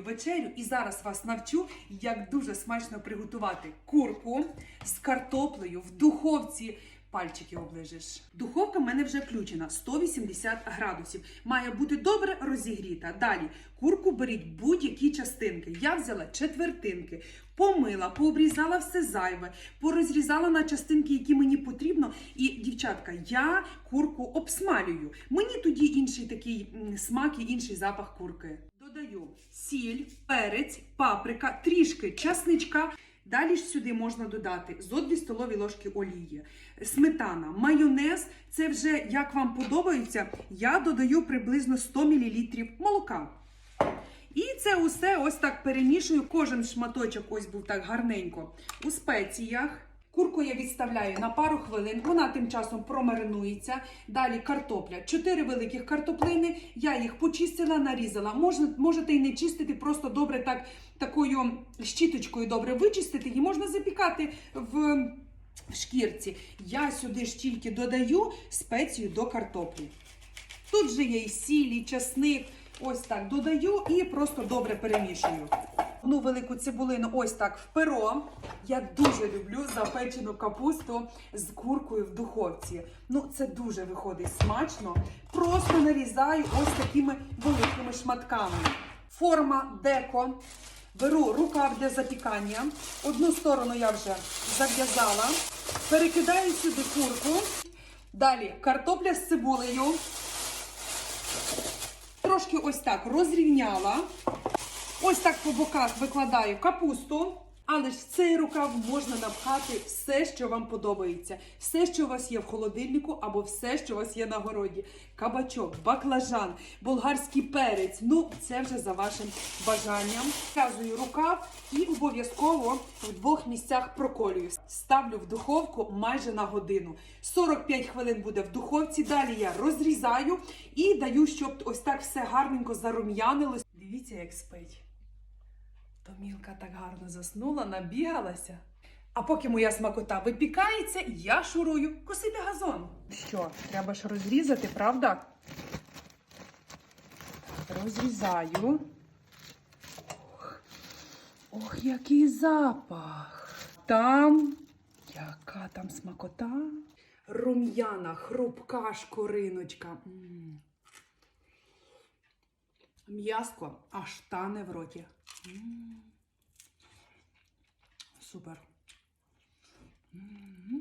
свою вечерю і зараз вас навчу, як дуже смачно приготувати курку з картоплею в духовці. Пальчики оближеш. Духовка в мене вже включена 180 градусів. Має бути добре розігріта. Далі курку беріть будь-які частинки. Я взяла четвертинки, помила, пообрізала все зайве, порозрізала на частинки, які мені потрібно. І, дівчатка, я курку обсмалюю. Мені тоді інший такий смак і інший запах курки. Додаю сіль, перець, паприка, трішки часничка. Далі ж сюди можна додати зо 2 столові ложки олії, сметана, майонез. Це вже як вам подобається. Я додаю приблизно 100 мл молока. І це усе ось так перемішую. Кожен шматочок ось був так гарненько у спеціях. Курку я відставляю на пару хвилин, вона тим часом промаринується. Далі картопля. Чотири великих картоплини. Я їх почистила, нарізала. Можна, можете і не чистити, просто добре так такою щіточкою добре вичистити. Її можна запікати в, в шкірці. Я сюди ж тільки додаю спецію до картоплі. Тут же є і сіль, і часник. Ось так додаю і просто добре перемішую. Одну велику цибулину ось так в перо. Я дуже люблю запечену капусту з куркою в духовці. Ну, це дуже виходить смачно. Просто нарізаю ось такими великими шматками. Форма деко. Беру рукав для запікання. Одну сторону я вже зав'язала. Перекидаю сюди курку. Далі картопля з цибулею. Трошки ось так розрівняла. Ось так по боках викладаю капусту. Але ж в цей рукав можна напхати все, що вам подобається, все, що у вас є в холодильнику, або все, що у вас є на городі. Кабачок, баклажан, болгарський перець. Ну, це вже за вашим бажанням. В'язую рукав і обов'язково в двох місцях проколюю. Ставлю в духовку майже на годину. 45 хвилин буде в духовці. Далі я розрізаю і даю, щоб ось так все гарненько зарум'янилось. Дивіться, як спить. Томілка так гарно заснула, набігалася. А поки моя смакота випікається, я шурую косити газон. Що, треба ж розрізати, правда? Розрізаю. Ох, ох, який запах. Там, яка там смакота? Рум'яна, хрупка шкориночка. М. М'яско аж тане в роті. М. Супер. М.